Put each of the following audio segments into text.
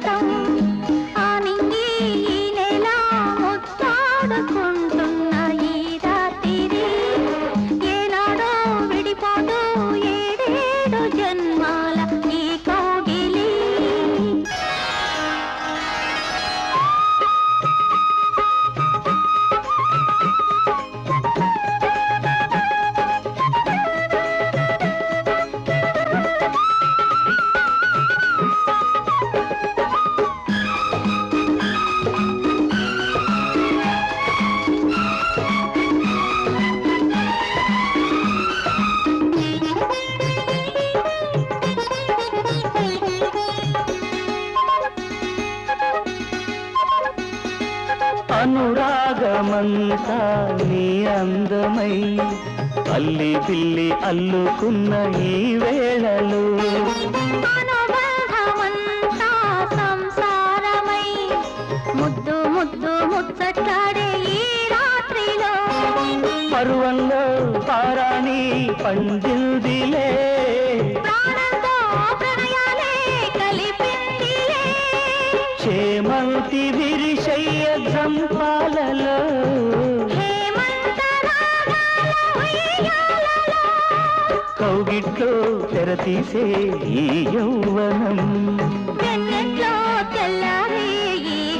தம் అనురాగమంతా నీ అందమై అల్లి పిల్లి అల్లుకున్న ఈ వేళలో ముద్దు ముద్దు ముచ్చట్లాడే ఈ రాత్రిలో పరువంలో పారాణి పండిందిలే చేమంతి విరిశయ్య జంపాలలో. హేమంత కౌగిట్లో తెరతీసే ఈ యౌవనం. వెన్నెట్లో తెల్లారే ఈ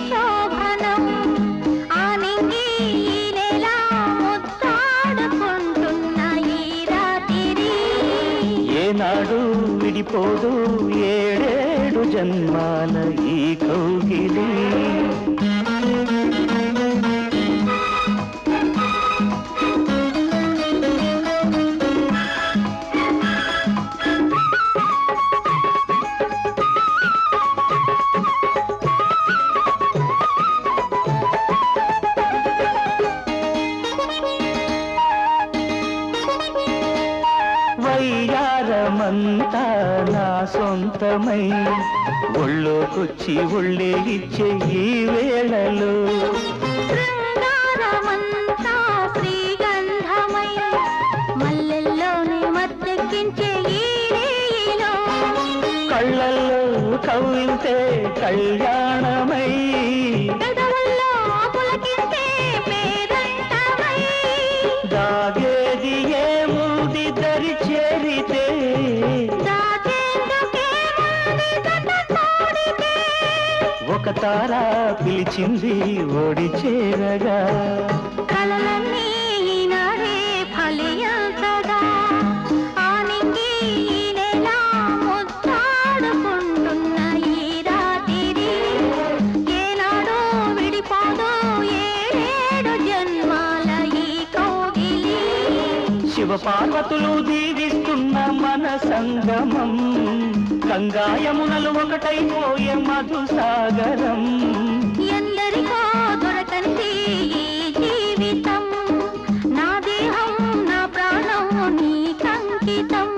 ఏడు జన్మాల ఈ కౌగిలి వయ్యారమంతా నా సొంతమై. ఒళ్ళోకొచ్చి ఒళ్ళే ఇచ్చే ఈ వేళలో. కళ్ళల్లో కవ్వింతే కళ్యాణమై. ఏముంది దరి చేరితే ఒక తార పిలిచింది ఓడి చేరగా. పార్వతులు దీవిస్తున్న మన సంగమం. గంగాయమునలు ఒకటైపోయే మధుసాగరం. ఎందరికో దొరకంది జీవితం నా దేహం నా ప్రాణం నీకంకితం